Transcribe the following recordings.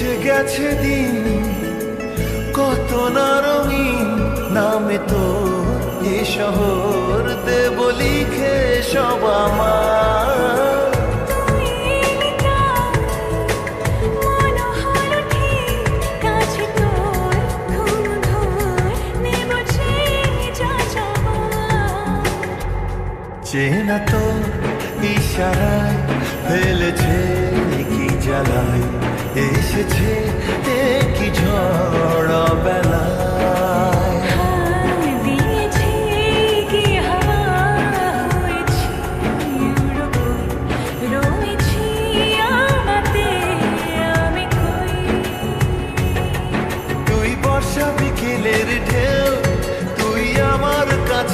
এসে গেছে দিন, কত না রঙিন নামে তো এ শহর দেব লিখে সব চেনা তো ইশারায় ফেলেছে কি জ্বালায়।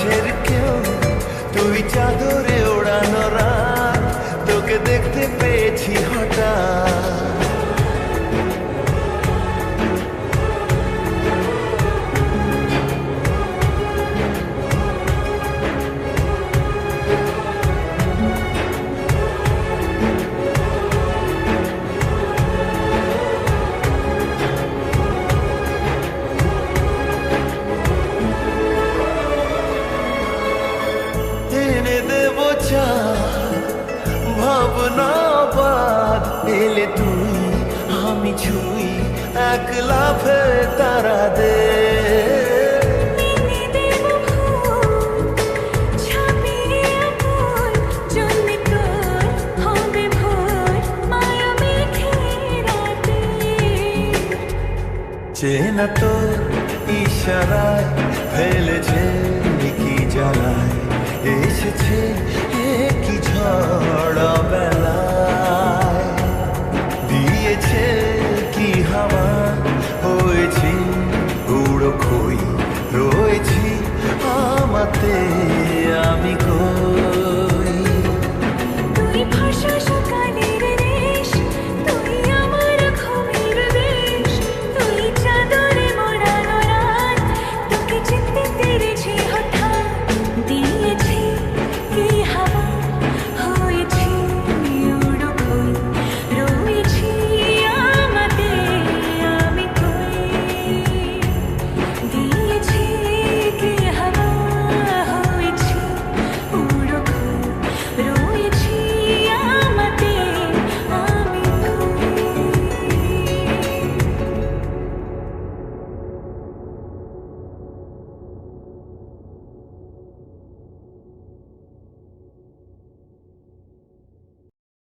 কাছের কেউ তুই চাদরে ওড়ানো রাত তোকে দেখতে পেয়েছি হঠাৎ। যা ভাবনা বাদ এলে তুই আমি ছুই এক লাফে তারা দে। চেনা তো ইশারায় ফেলেছে কি জ্বালায় এসেছে love.